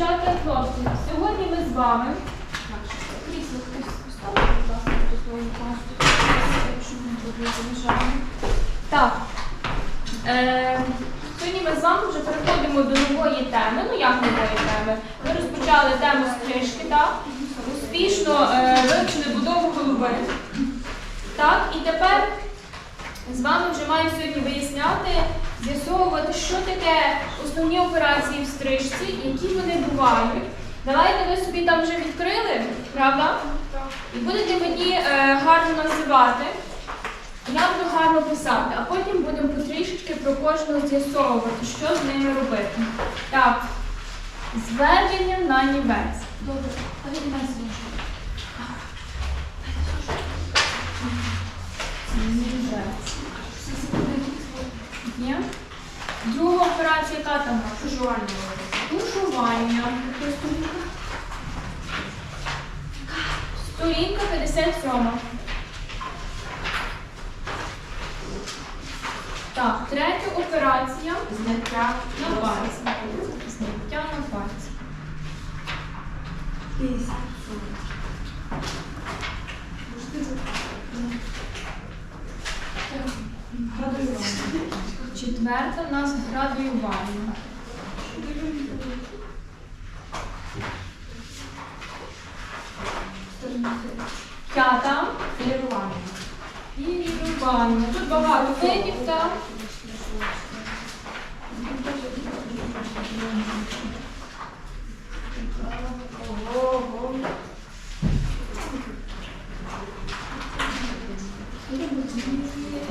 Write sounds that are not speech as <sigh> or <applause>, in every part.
дівчата і хлопці, сьогодні ми з вами. Так. Е, сьогодні ми з вами вже переходимо до нової теми. Ну як нової теми? Ми розпочали тему стрижки, так? Успішно е, вивчили будову голови. Так, і тепер з вами вже маю сьогодні виясняти, з'ясовувати, що таке основні операції в стрижці, які вони бувають. Давайте ви собі там вже відкрили, правда? І будете мені е, гарно називати. Я буду гарно писати, а потім будемо потрішечки про кожного з'ясовувати, що з ними робити. Так, зведення на нівець. Добре, а він нас Нівець. Є? Друга операція, яка там? Тушування. Тушування. Сторінка 57. Так, третя операція Зняття на пальці. Зняття на пальці. Четверта нас градуювання. П'ята Полірування. Пілірування. Тут багато видів, так?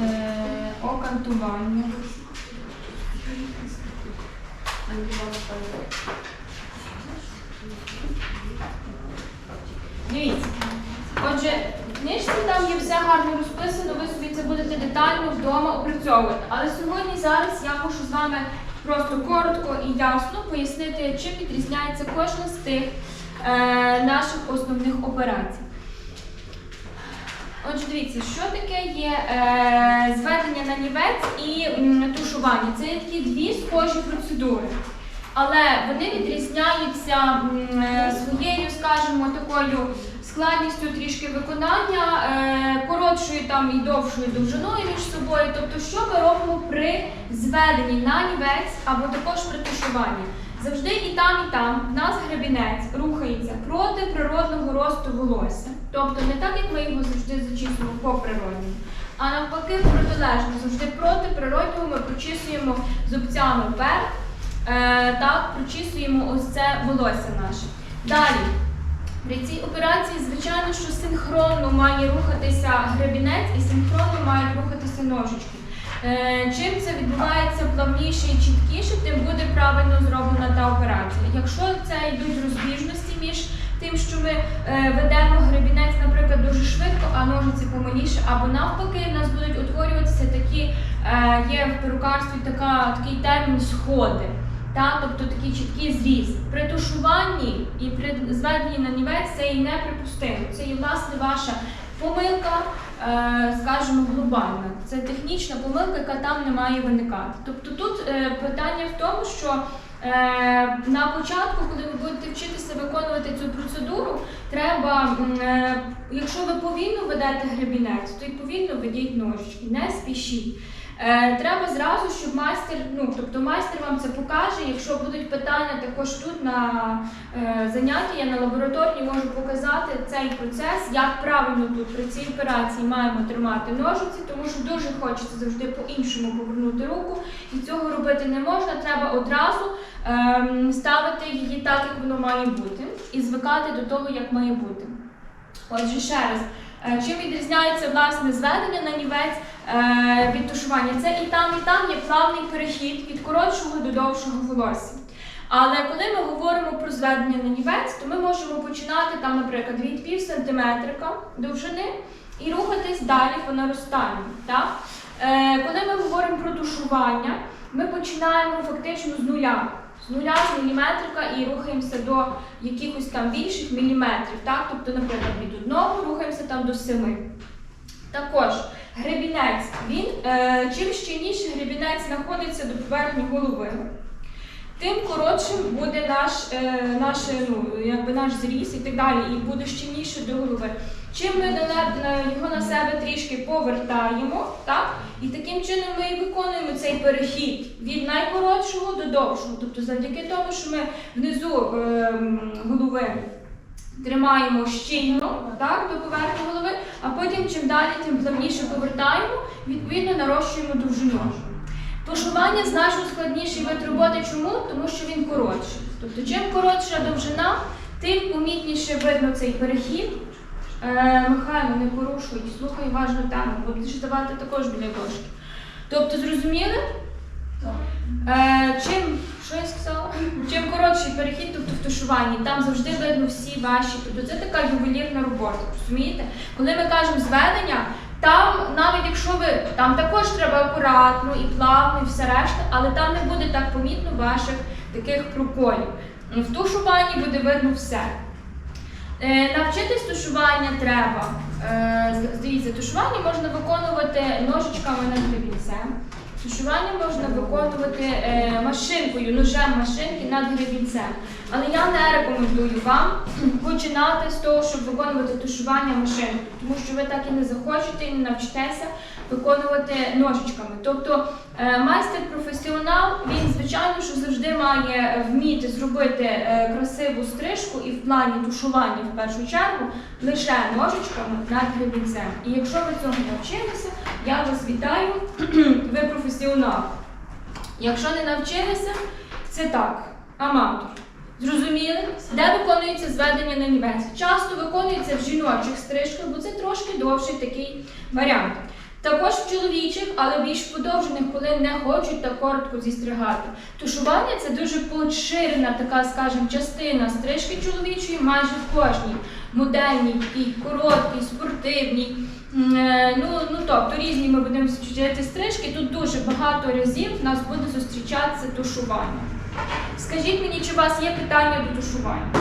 Е, окантування. Дивіться. Отже, в книжці там є все гарно розписано, ви собі це будете детально вдома опрацьовувати. Але сьогодні зараз я мушу з вами просто коротко і ясно пояснити, чим відрізняється кожна з тих е, наших основних операцій. Отже, дивіться, що таке є е, зведення на нівець і м, тушування. Це є такі дві схожі процедури. Але вони відрізняються е, своєю, скажімо, такою складністю трішки виконання, е, коротшою там і довшою довжиною між собою. Тобто, що ми робимо при зведенні на нівець або також при тушуванні? Завжди і там, і там в нас гребінець рухається проти природного росту волосся. Тобто не так, як ми його завжди зачісуємо по природньому, а навпаки, протилежно, завжди проти природнього ми прочісуємо зубцями вверх, е, так, прочісуємо ось це волосся наше. Далі. При цій операції, звичайно, що синхронно має рухатися гребінець і синхронно мають рухатися ножички. Е, Чим це відбувається плавніше і чіткіше, тим буде правильно зроблена та операція. Якщо це йдуть розбіжності між тим, що ми е, ведемо гребінець, наприклад, дуже швидко, а ножиці помаліше, або навпаки, в нас будуть утворюватися такі, е, є в перукарстві така, такий термін сходи. Та, тобто такий чіткий зріз. При тушуванні і при зведенні на нівець це і неприпустимо. Це і власне ваша помилка, е, скажімо, глобальна. Це технічна помилка, яка там не має виникати. Тобто тут питання в тому, що на початку, коли ви будете вчитися виконувати цю процедуру, треба, е, якщо ви повільно ведете гребінець, то й повільно ведіть ножички, не спішіть. Е, треба зразу, щоб майстер, ну тобто майстер вам це покаже. Якщо будуть питання також тут на е, занятті, я на лабораторії можу показати цей процес, як правильно тут при цій операції маємо тримати ножиці, тому що дуже хочеться завжди по-іншому повернути руку, і цього робити не можна. Треба одразу ем, ставити її так, як воно має бути, і звикати до того, як має бути. Отже, ще раз. Е, Чим відрізняється власне зведення на нівець від тушування? Це і там, і там є плавний перехід від коротшого до довшого волосся. Але коли ми говоримо про зведення на нівець, то ми можемо починати там, наприклад, від пів сантиметрика довжини і рухатись далі по наростанню. Так? Е, коли ми говоримо про тушування, ми починаємо фактично з нуля. З нуля з міліметрика і рухаємося до якихось там більших міліметрів. Так? Тобто, наприклад, від одного рухаємося там до семи. Також гребінець, він е, чим щільніше гребінець знаходиться до поверхні голови, тим коротшим буде наш, е, наш, е, ну, якби наш зріс і так далі, і буде щільніше до голови. Чим ми його на себе трішки повертаємо, так? і таким чином ми і виконуємо цей перехід від найкоротшого до довшого. Тобто завдяки тому, що ми внизу ем, голови тримаємо щільно так, до поверхні голови, а потім чим далі, тим плавніше повертаємо, відповідно нарощуємо довжину. Тушування значно складніший вид роботи. Чому? Тому що він коротший. Тобто, чим коротша довжина, тим помітніше видно цей перехід. Е, Михайло, не порушуй, слухай важну тему, бо будеш давати також біля дошки. Тобто, зрозуміли? Е, чим, що я сказала? Чим коротший перехід, тобто в тушуванні, там завжди видно всі ваші. Тобто це така ювелірна робота. Розумієте? Коли ми кажемо зведення, там, навіть якщо ви там також треба акуратно і плавно, і все решта, але там не буде так помітно ваших таких проколів. В тушуванні буде видно все. Е, навчитись тушування треба. Е, дивіться, тушування можна виконувати ножичками над гребінцем. Тушування можна виконувати е, машинкою, ножем машинки над гребінцем. Але я не рекомендую вам <clears throat> починати з того, щоб виконувати тушування машинкою, тому що ви так і не захочете і не навчитеся виконувати ножичками. Тобто е, майстер-професіонал, він, звичайно, що завжди має вміти зробити е, красиву стрижку і в плані тушування в першу чергу лише ножичками над гребінцем. І якщо ви цього навчилися, я вас вітаю, <clears throat> ви професіонал. Якщо не навчилися, це так, аматор. Зрозуміли? Де виконується зведення на нівець? Часто виконується в жіночих стрижках, бо це трошки довший такий варіант. Також в чоловічих, але більш подовжених, коли не хочуть так коротко зістригати. Тушування це дуже поширена така, скажімо, частина стрижки чоловічої майже в кожній. Модельній, такій короткій, спортивній. Е, Ну, ну тобто різні ми будемо вчити стрижки. Тут дуже багато разів в нас буде зустрічатися тушування. Скажіть мені, чи у вас є питання до тушування?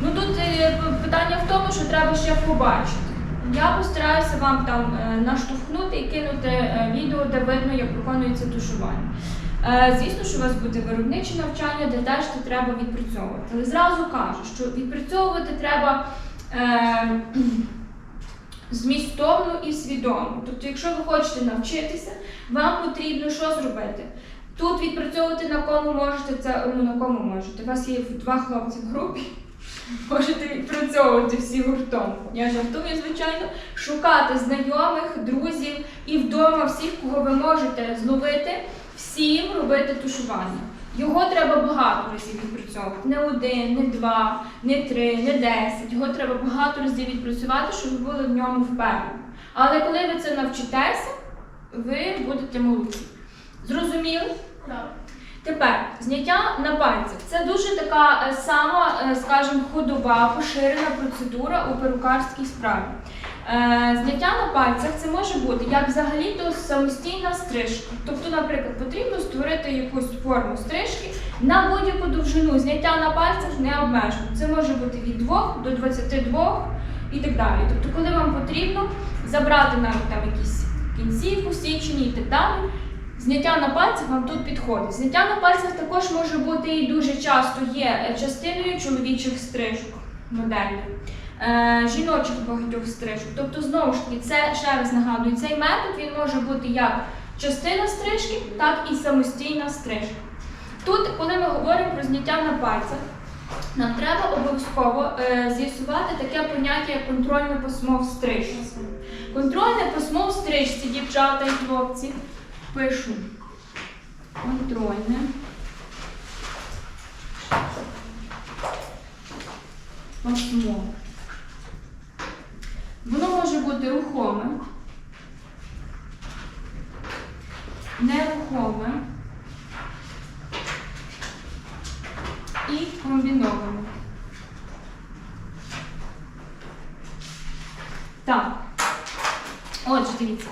Ну тут е, питання в тому, що треба ще побачити. Я постараюся вам там е, наштовхнути і кинути е, відео, де видно, як виконується тушування. Е, Звісно, що у вас буде виробниче навчання, де теж це треба відпрацьовувати. Але зразу кажу, що відпрацьовувати треба <clears throat> змістовно і свідомо. Тобто, якщо ви хочете навчитися, вам потрібно що зробити? Тут відпрацьовувати на кому можете, це ну на кому можете. У вас є два хлопці в групі. Можете відпрацьовувати всі гуртом. Я жартую, звичайно, шукати знайомих, друзів і вдома всіх, кого ви можете зловити, всім робити тушування. Його треба багато разів відпрацьовувати. Не один, не два, не три, не десять. Його треба багато разів відпрацювати, щоб ви були в ньому впевнені. Але коли ви це навчитеся, ви будете молодці. Зрозуміли? Тепер зняття на пальцях. Це дуже така е, сама, е, скажімо, ходова, поширена процедура у перукарській справі. Е, Зняття на пальцях це може бути як взагалі-то самостійна стрижка. Тобто, наприклад, потрібно створити якусь форму стрижки на будь-яку довжину. Зняття на пальцях не обмежено. Це може бути від 2 до 22 і так далі. Тобто, коли вам потрібно забрати навіть там якісь кінцівку, січені і так далі. Зняття на пальцях вам тут підходить. Зняття на пальцях також може бути і дуже часто є частиною чоловічих стрижок модельних, е, жіночих багатьох стрижок. Тобто, знову ж таки, це ще раз нагадую, цей метод він може бути як частина стрижки, так і самостійна стрижка. Тут, коли ми говоримо про зняття на пальцях, нам треба обов'язково е, з'ясувати таке поняття, як контрольне пасмо в стрижці. Контрольне пасмо в стрижці, дівчата і хлопці. Пишу контрольне. Пасмо. Воно може бути рухоме, нерухоме і комбіноване. Так. Отже, дивіться.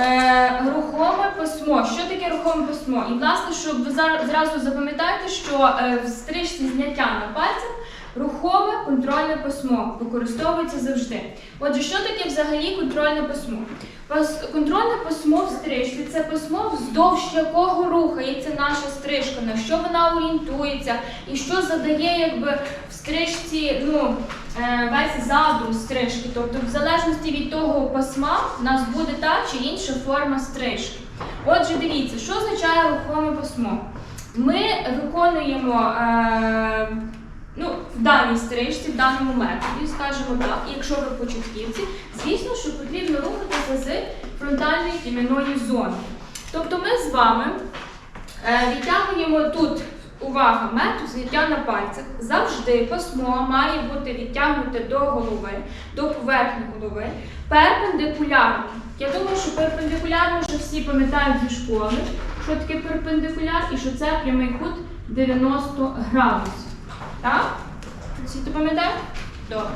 Е, рухоме письмо. Що таке рухоме письмо? І власне, щоб ви зразу запам'ятаєте, що е, в стрижці зняття на пальцях Рухоме контрольне письмо використовується завжди. Отже, що таке взагалі контрольне письмо? Контрольне письмо в стрижці це письмо, вздовж якого рухається наша стрижка, на що вона орієнтується і що задає якби в стрижці ну, е, весь задум стрижки. Тобто, в залежності від того письма, в нас буде та чи інша форма стрижки. Отже, дивіться, що означає рухоме письмо. Ми виконуємо е, ну, в даній стрижці, в даному методі, скажімо так, якщо ви початківці, звісно, що потрібно рухатися з фронтальної тім'яної зони. Тобто ми з вами е, відтягуємо тут. Увага, метод зняття на пальцях. Завжди письмо має бути відтягнуте до голови, до поверхні голови, перпендикулярно. Я думаю, що перпендикулярно вже всі пам'ятають зі школи, що таке перпендикуляр і що це прямий кут 90 градусів. Так? Всі то пам'ятають? Добре.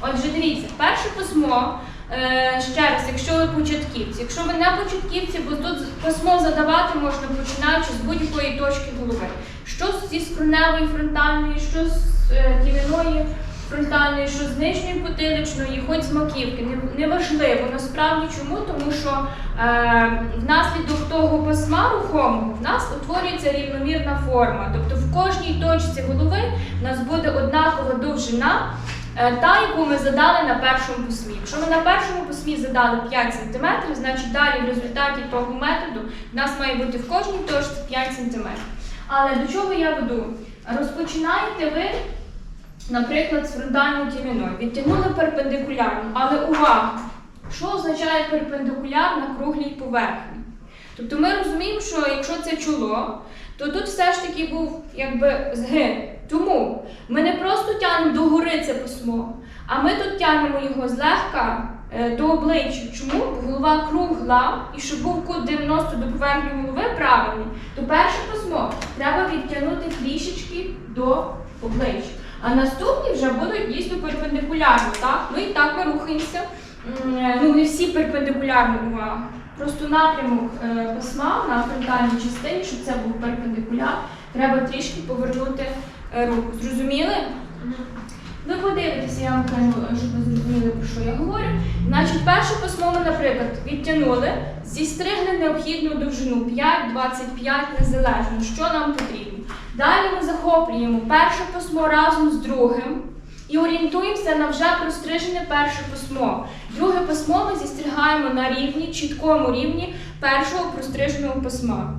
Отже, дивіться, перше письмо. Е, ще раз, якщо ви початківці, якщо ви не початківці, бо тут письмо задавати можна починаючи з будь-якої точки голови. Що зі скроневої фронтальної, що з е, тім'яної фронтальної, що з нижньої потиличної, хоч з маківки. Не- Неважливо насправді чому, тому що е, внаслідок того письма рухомого в нас утворюється рівномірна форма. Тобто в кожній точці голови в нас буде однакова довжина. Е, Та, яку ми задали на першому письмі. Якщо ми на першому письмі задали 5 см, значить далі в результаті того методу в нас має бути в кожній точці 5 см. Але до чого я веду? Розпочинаєте ви, наприклад, фронтальною тім'яною. Відтягнули перпендикулярно, але увага! Що означає перпендикуляр на круглій поверхні? Тобто ми розуміємо, що якщо це чоло, то тут все ж таки був якби згин. Тому ми не просто тягнемо до гори це письмо, а ми тут тягнемо його злегка е, до обличчя. Чому? Бо голова кругла, і щоб був кут 90 до поверхні голови правильний, то перше письмо треба відтягнути трішечки до обличчя. А наступні вже будуть дійсно перпендикулярно. Так? Ну і так ми рухаємося. Е, Ну, не всі перпендикулярно увага. Просто напрямок е, письма на фронтальній частині, щоб це був перпендикуляр, треба трішки повернути е, руку. Зрозуміли? Ви подивитеся, я вам кажу, щоб ви зрозуміли, про що я говорю. Значить, перше письмо ми, наприклад, відтягнули, зістригли необхідну довжину 5-25 незалежно, що нам потрібно. Далі ми захоплюємо перше письмо разом з другим і орієнтуємося на вже прострижене перше письмо. Друге письмо ми зістригаємо на рівні, чіткому рівні першого простриженого письма.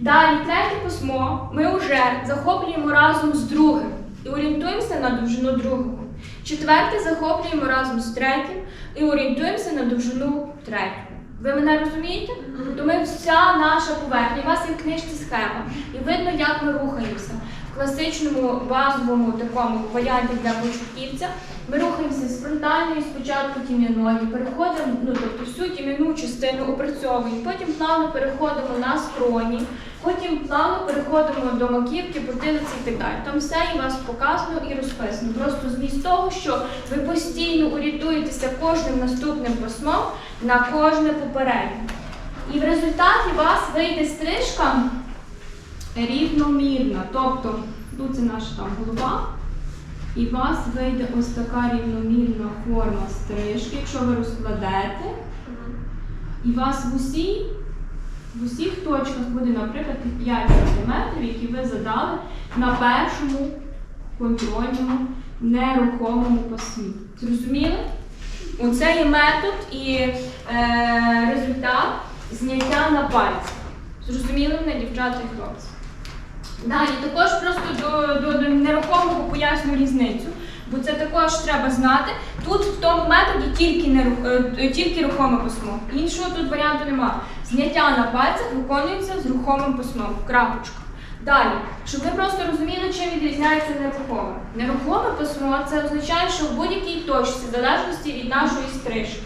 Далі третє письмо ми вже захоплюємо разом з другим і орієнтуємося на довжину другого. Четверте захоплюємо разом з третім і орієнтуємося на довжину третього. Ви мене розумієте? То ми вся наша поверхня, у вас є в книжці схема, і видно, як ми рухаємося. В класичному базовому такому варіанті для початківця ми рухаємося з фронтальної, спочатку тім'яної, переходимо, ну тобто всю тім'яну частину опрацьовуємо, потім плавно переходимо на скроні, потім плавно переходимо до маківки, потилиці і так далі. Там все і вас показано і розписано. Просто зміст того, що ви постійно орієнтуєтеся кожним наступним письмом на кожне попереднє. І в результаті у вас вийде стрижка рівномірна. Тобто, тут це наша там голова. І у вас вийде ось така рівномірна форма стрижки, якщо ви розкладете. І у вас в усій, в усіх точках буде, наприклад, 5 см, які ви задали на першому контрольному нерухомому пасмі. Зрозуміли? Оце є метод і е, результат зняття на пальці. Зрозуміли мене, дівчата і хлопці? Далі також просто до, до, до нерухомого поясню різницю, бо це також треба знати. Тут в тому методі тільки, нерух, е, тільки рухоме письмо. Іншого тут варіанту нема. Зняття на пальцях виконується з рухомим письмом. Крапочка. Далі, щоб ви просто розуміли, чим відрізняється нерухоме. Нерухоме письмо це означає, що в будь-якій точці, в залежності від нашої стрижки.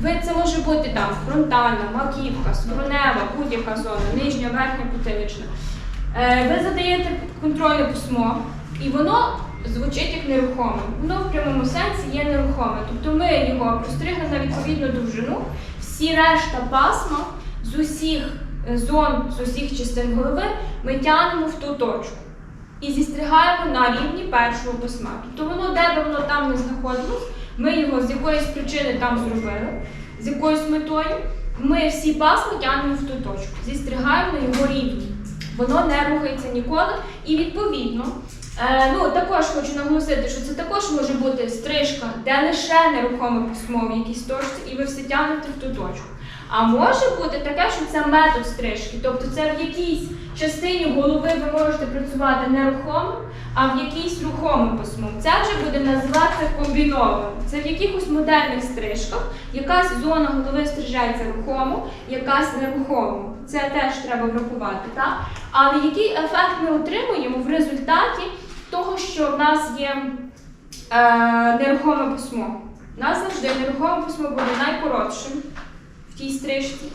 Ви це може бути там фронтальна, маківка, скронева, будь-яка зона, нижня, верхня, потилична. Е, Ви задаєте контрольне письмо, і воно звучить як нерухоме. Воно в прямому сенсі є нерухоме. Тобто ми його простригли на відповідну довжину, всі решта пасма з усіх е, зон, з усіх частин голови ми тягнемо в ту точку. і зістрігаємо на рівні першого письма. Тобто воно, де би воно там не знаходилось, ми його з якоїсь причини там зробили, з якоюсь метою. Ми всі пасми тягнемо в ту точку, зістрігаємо на його рівні. Воно не рухається ніколи. І відповідно, е, ну також хочу наголосити, що це також може бути стрижка, де лише нерухоме письмо в якійсь точці, і ви все тягнете в ту точку. А може бути таке, що це метод стрижки, тобто це в якійсь частині голови ви можете працювати нерухомим, а в якійсь рухомим письмом. Це вже буде називатися комбінованим. Це в якихось модельних стрижках якась зона голови стрижається рухомо, якась нерухомо. Це теж треба врахувати. Так? Але який ефект ми отримуємо в результаті того, що в нас є е, нерухоме письмо? У нас завжди нерухоме письмо буде найкоротшим в тій стрижці.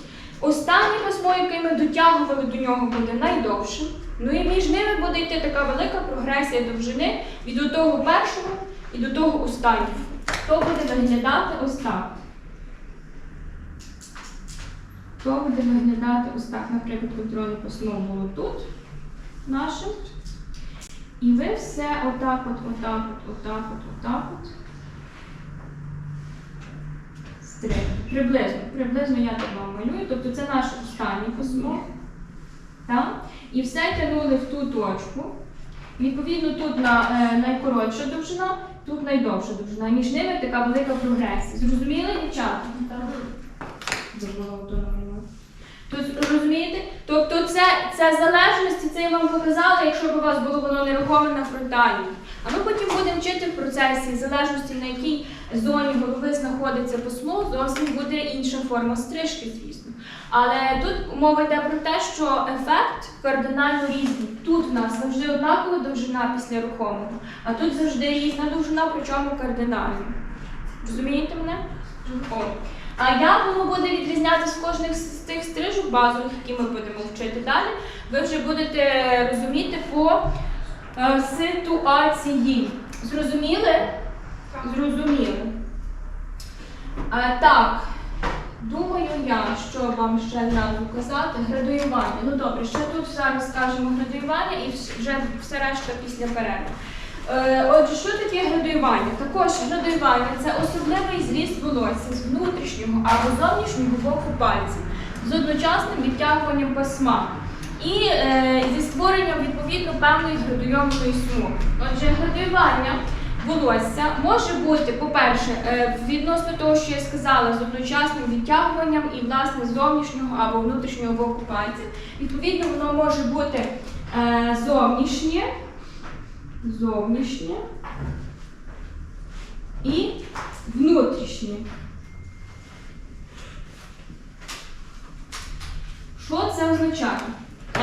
Останнє письмо, яке ми дотягували до нього, буде найдовшим. Ну і між ними буде йти така велика прогресія довжини від того першого і до того останнього. То буде виглядати ось так. Буде виглядати ось так, наприклад, контрольне письмо було тут наше. І ви все отак от, отак от, отак от, отак от. Стрим. Приблизно, приблизно я так вам малюю. Тобто це наше останнє письмо. Так? І все тягнули в ту точку. Відповідно, тут на, е, найкоротша довжина, тут найдовша довжина. Між ними така велика прогресія. Зрозуміли, дівчата? Забула ото. Тобто, розумієте? Тобто це, це залежності, це я вам показала, якщо б у вас було воно нерухоме на фронталі. А ми потім будемо вчити в процесі, в залежності на якій зоні голови знаходиться письмо, зовсім буде інша форма стрижки, звісно. Але тут мова йде про те, що ефект кардинально різний. Тут в нас завжди однакова довжина після рухомого, а тут завжди різна довжина, причому кардинальна. Розумієте мене? О. А як воно буде відрізнятися з кожних з тих стрижок базових, які ми будемо вчити далі, ви вже будете розуміти по е, ситуації. Зрозуміли? Зрозуміли. Е, так, думаю я, що вам ще зразу казати. Градуювання. Ну добре, ще тут зараз скажемо градуювання і вже все решта після перерви. Е, Отже, що таке градуювання? Також градуювання це особливий зріст волосся з внутрішнього або зовнішнього боку пальців з одночасним відтягуванням пасма і е, зі створенням відповідно певної градуйованої смуги. Отже, градуювання волосся може бути, по-перше, е, відносно того, що я сказала, з одночасним відтягуванням і власне зовнішнього або внутрішнього боку пальців. Відповідно, воно може бути зовнішнє зовнішнє і внутрішнє. Що це означає?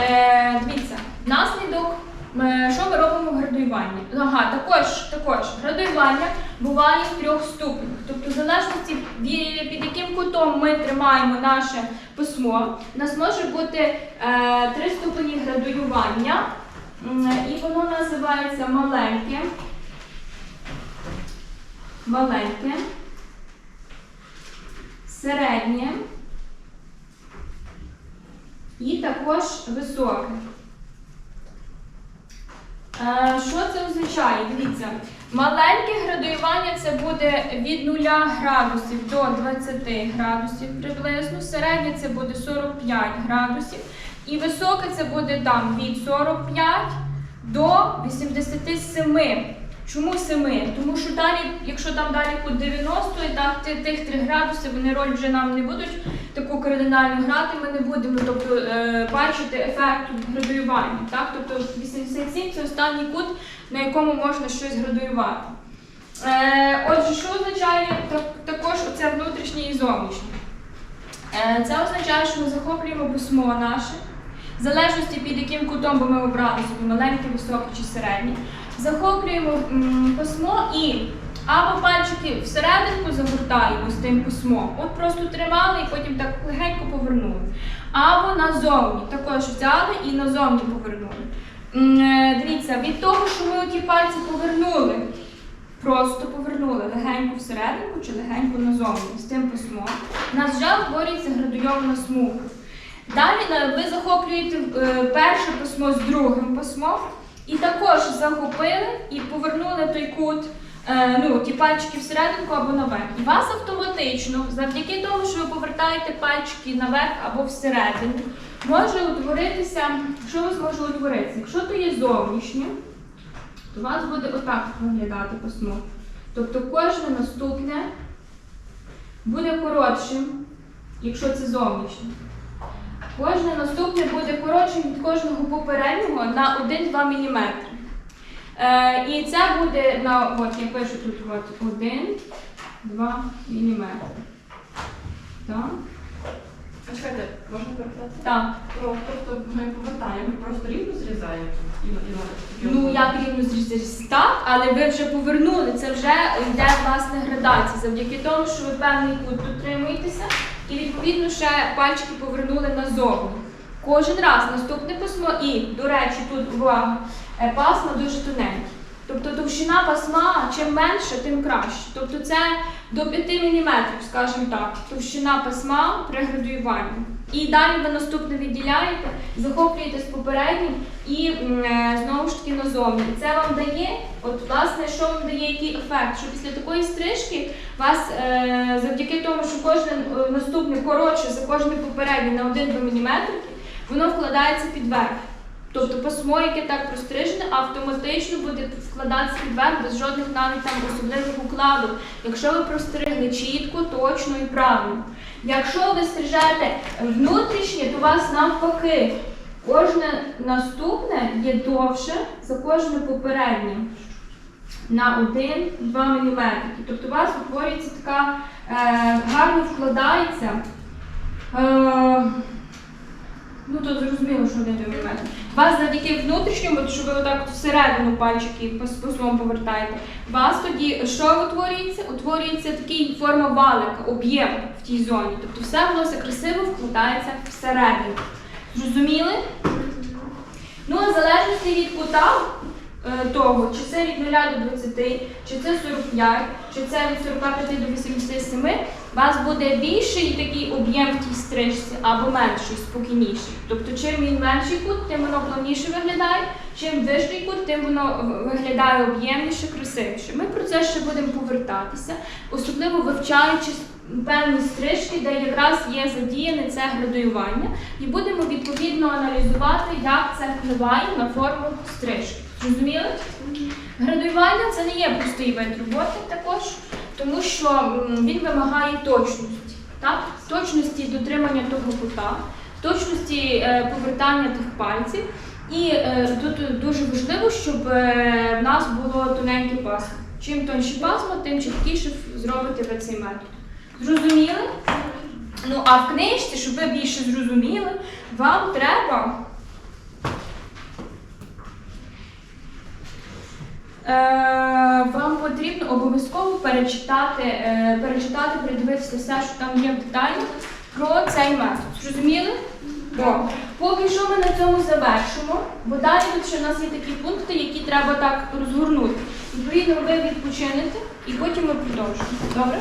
Е, дивіться, внаслідок, е, що ми робимо в градуюванні? Ага, також, також градуювання буває в трьох ступенях. Тобто, в залежності під яким кутом ми тримаємо наше письмо, у нас може бути е, три ступені градуювання. І воно називається маленьке. Маленьке. Середнє. І також високе. Е, Що це означає? Дивіться, маленьке градуювання це буде від 0 градусів до 20 градусів приблизно, середнє це буде 45 градусів, і високе це буде там від 45 до 87. Чому 7? Тому що далі, якщо там далі кут 90, і так тих 3 градуси вони роль вже нам не будуть таку кардинальну грати, ми не будемо тобто, е, бачити ефект градуювання. Так? Тобто 87 це останній кут, на якому можна щось градуювати. Е, отже, що означає так- також оце внутрішнє і зовнішнє? Е, це означає, що ми захоплюємо письмо наше, в залежності під яким кутом би ми обрали собі маленьке, високе чи середнє. Захоплюємо письмо і або пальчики всерединку загортаємо з тим письмом, от просто тримали і потім так легенько повернули. Або назовні, також взяли і назовні повернули. Е, Дивіться, від того, що ми оті пальці повернули, просто повернули легенько всерединку чи легенько назовні з тим письмом, нас вже утворюється градуйована смуга. Далі е, ви захоплюєте е, перше письмо з другим письмом, І також захопили і повернули той кут, е, ну, ті пальчики всерединку або наверх. І вас автоматично, завдяки тому, що ви повертаєте пальчики наверх або всередину, може утворитися, що вас може утворитися? Якщо то є зовнішнє, то у вас буде отак виглядати пасмо. Тобто кожне наступне буде коротшим, якщо це зовнішнє. Кожне наступне буде коротшим від кожного попереднього на 1-2 мм. Е, і це буде на, от я пишу тут от 1-2 мм. Так. А чекайте, можна перепитати? Так. Ну, тобто ми повертаємо, ми просто рівно зрізаємо. І, і, і, Ну як рівно зрізатися так, але ви вже повернули. Це вже йде власне градація, завдяки тому, що ви певний кут дотримуєтеся, і відповідно ще пальчики повернули назовні. Кожен раз наступне пасмо, і, до речі, тут увага, е, пасма дуже тоненькі. Тобто товщина пасма чим менше, тим краще. Тобто це до 5 мм, скажімо так, товщина пасма при градуюванні. І далі ви наступне відділяєте, захоплюєте з попереднім і е, знову ж таки назовні. Це вам дає, от власне, що вам дає який ефект? Що після такої стрижки вас е, завдяки тому, що кожне наступний наступне коротше за кожне попереднє на 1-2 мм, воно вкладається під верх. Тобто пасмо, яке так прострижене, автоматично буде вкладатися під верх без жодних навіть там особливих укладок, якщо ви простригли чітко, точно і правильно. Якщо ви стрижете внутрішнє, то у вас навпаки кожне наступне є довше за кожне попереднє на 1-2 мм. Тобто у вас утворюється така е, гарно вкладається. Е, Ну, то зрозуміло, що не. У вас завдяки внутрішньому, що ви отак от всередину пальчики по пасмом повертаєте, вас тоді що утворюється? Утворюється такий форма валика, об'єм в тій зоні. Тобто все волосся красиво вкладається всередину. Зрозуміли? Ну, а залежності від кута того, чи це від 0 до 20, чи це 45, чи це від 45 до 87, у вас буде більший такий об'єм в тій стрижці або менший, спокійніший. Тобто, чим він менший кут, тим воно плавніше виглядає, чим вищий кут, тим воно виглядає об'ємніше, красивіше. Ми про це ще будемо повертатися, особливо вивчаючи певні стрижки, де якраз є задіяне це градуювання, і будемо відповідно аналізувати, як це впливає на форму стрижки. Зрозуміли? Градуювання це не є простий вид роботи також, тому що він вимагає точності. Так? Точності дотримання того кута, точності е, повертання тих пальців. І е, тут дуже важливо, щоб е, в нас було тоненьке пасмо. Чим тонші пасмо, тим чіткіше зробите ви цей метод. Зрозуміли? Ну а в книжці, щоб ви більше зрозуміли, вам треба. Вам потрібно обов'язково перечитати, е, перечитати, придивитися все, що там є в деталі, про цей метод. Зрозуміли? О, поки що ми на цьому завершимо, бо далі тут ще в нас є такі пункти, які треба так розгорнути. Відповідно, ви відпочинете і потім ми продовжимо. Добре?